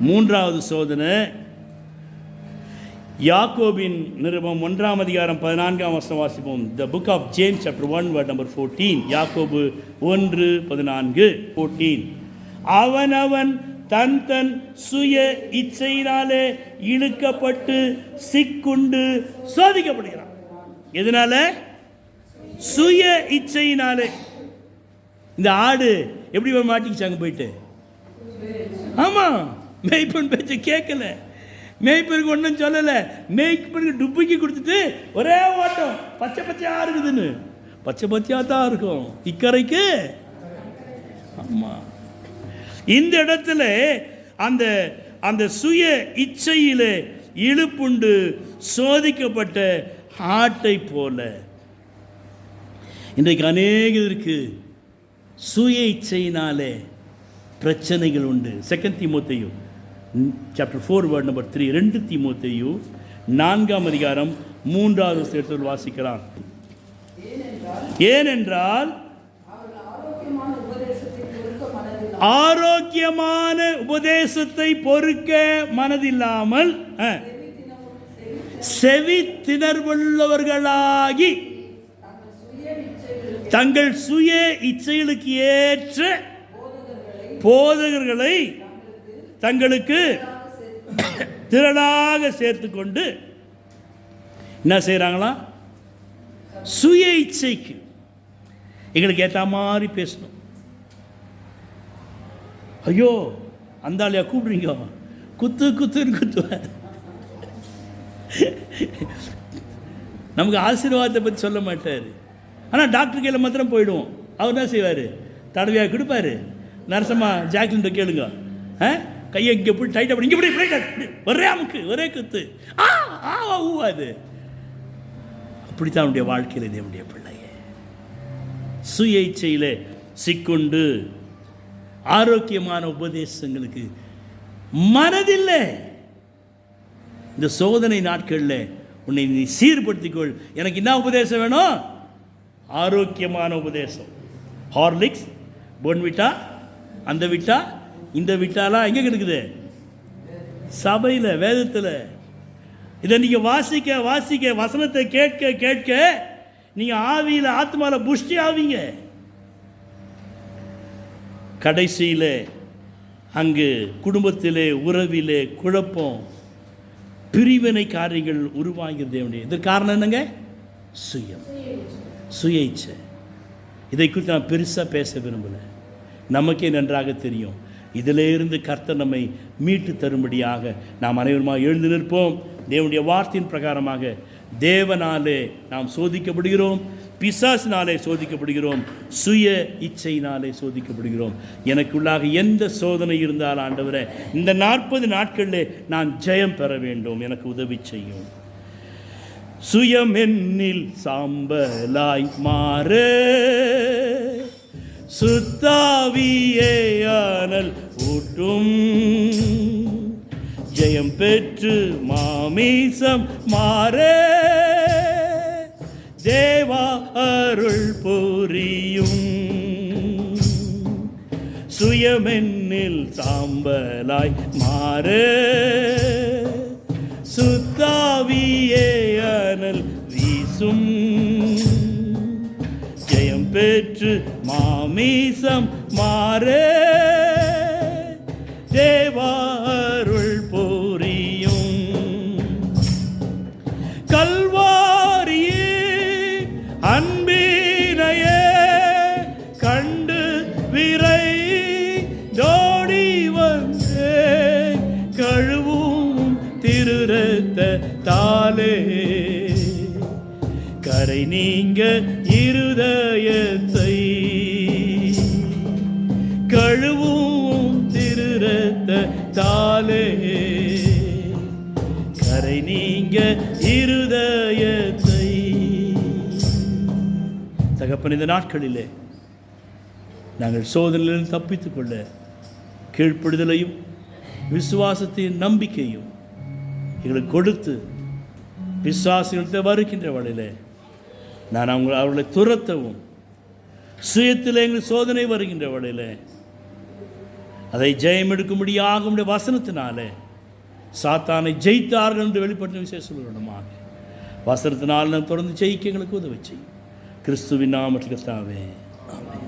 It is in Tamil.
மூன்றாவது சோதனை. யாக்கோபின் நிருபம் ஒன்றாம் அதிகாரம் பதினான்காம் வருஷம் வாசிப்போம். The book of James chapter one word number fourteen யாக்கோபு ஒன்று பதினான்கு ஃபோர்டீன் அவனவன் தன் தன் சுய இச்சையினாலே இழுக்கப்பட்டு சிக்குண்டு சோதிக்கப்படுகிறான். எதனால? சுய இச்சையினாலே. இந்த ஆடு எப்படி மாட்டிக்கிச்சாங்க போயிட்டு? ஆமாம் மேய்ப்பன் பேச்சை கேட்கல. மேய்ப்பனுக்கு ஒன்றும் சொல்லலை. மேய்ப்பனுக்கு டுப்புக்கி கொடுத்துட்டு ஒரே ஓட்டம். பச்சை பச்சையாக இருக்குதுன்னு. பச்சை பச்சையாக தான் இருக்கும். இக்கரைக்கு? ஆமாம் இந்த இடத்துல அந்த அந்த சுய இச்சையிலே இழுப்புண்டு சோதிக்கப்பட்ட ஆட்டை போல. இன்றைக்கு அநேகருக்கு சுய இச்சையினாலே பிரச்சனைகள் உண்டு. Second திமுத்தையும் chapter four word number three ரெண்டு திமுத்தையும் நான்காம் அதிகாரம் மூன்றாவது சேர்த்து வாசிக்கலாம் ஏனென்றால் ஆரோக்கியமான உபதேசத்தை பொறுக்க மனதில்லாமல் செவி திணர்வுள்ளவர்களாகி தங்கள் சுய இச்சைகளுக்கு ஏற்ற போதகர்களை தங்களுக்கு திரளாக சேர்த்து கொண்டு என்ன செய்கிறாங்களாம் சுய இச்சைக்கு எங்களுக்கு ஏற்ற மாதிரி பேசணும். ஐயோ அந்த ஆளையா கூப்பிடுறீங்க? குத்து குத்துன்னு குத்துவேன். நமக்கு ஆசீர்வாதத்தை பற்றி சொல்ல மாட்டார். ஆனால் டாக்டர் கையில் மாத்திரம் போயிடுவோம். அவர் என்ன செய்வார்? தடவையாக கொடுப்பாரு. நரசம்மா ஜாக்லின்ட்ட கேளுங்க. ஆ? கையை இங்கே போய் டைட்டாக பண்ணி இங்கே போய் ஒரே அமுக்கு ஒரே குத்து. ஆ ஆ ஊ அது. அப்படித்தான் அவனுடைய வாழ்க்கையில் தேவனுடைய பிள்ளைய. சுய இச்சையில் சிக்குண்டு ஆரோக்கியமான உபதேசங்களுக்கு மனதில்லை. இந்த சோதனை நாட்களில் உன்னை நீ சீர்படுத்திக்கொள். எனக்கு என்ன உபதேசம் வேணும்? ஆரோக்கியமான உபதேசம். ஹார்லிக்ஸ் பொன்விட்டா அந்த விட்டா இந்த விட்டாலாம் எங்கே கிடக்குது? சபையில் வேதத்தில். இதை நீங்கள் வாசிக்க வாசிக்க வசனத்தை கேட்க கேட்க நீங்கள் ஆவியில் ஆத்மாவில் புஷ்டி ஆவீங்க. கடைசியில் அங்கு குடும்பத்திலே உறவிலே குழப்பம் பிரிவினை காரியங்கள் உருவாகிறது தேவனுடைய இதற்கு காரணம் என்னங்க? சுயம். சுய இச்சை இதை குறித்து நான் பெருசாக பேச விரும்பலை. நமக்கே நன்றாக தெரியும். இதிலிருந்து கர்த்தர் நம்மை மீட்டு தரும்படியாக நாம் அனைவருமாக எழுந்து நிற்போம். தேவனுடைய வார்த்தையின் பிரகாரமாக தேவனாலே நாம் சோதிக்கப்படுகிறோம். பிசாசினாலே சோதிக்கப்படுகிறோம். சுய இச்சையினாலே சோதிக்கப்படுகிறோம். எனக்குள்ளாக எந்த சோதனை இருந்தால் ஆண்டவரை இந்த நாற்பது நாட்களில் நான் ஜெயம் பெற வேண்டும். எனக்கு உதவி செய்யும். சுயமென்னில் சாம்பலாய் மாறு. சுத்தாவியே ஆனல் ஊட்டும் ஜெயம் பெற்று மாமீசம் மாறே தேவா அருள் பொரியும். சுயமென்னில் சாம்பலாய் மாறு சுத்தாவியே அனல் வீசும். ஜெயம் பெற்று மாமீசம் மாறே கரை நீங்க இருதயத்தை கழுவும் திருரத்த தாலே கரை நீங்க இருதயத்தை. தகப்பன் இந்த நாட்களிலே நாங்கள் சோதனையிலிருந்து தப்பித்துக் கொள்ள கீழ்ப்படுதலையும் விசுவாசத்தையும் நம்பிக்கையும் எங்களுக்கு கொடுத்து விசுவாசிகளுக்கு வருகின்ற வழியிலே நான் அவங்க அவர்களை துரத்தவும் சுயத்தில் எங்களுக்கு சோதனை வருகின்ற வழியிலே அதை ஜெயம் எடுக்கும்படியாக உடைய வசனத்தினாலே சாத்தானை ஜெயித்தார்கள் என்று வெளிப்பட்ட விசேஷ சொல்லணுமாக வசனத்தினால் நான் தொடர்ந்து ஜெயிக்க எங்களுக்கு உதவி செய்யும். கிறிஸ்துவின் நாமத்தில் தாவே ஆமென்.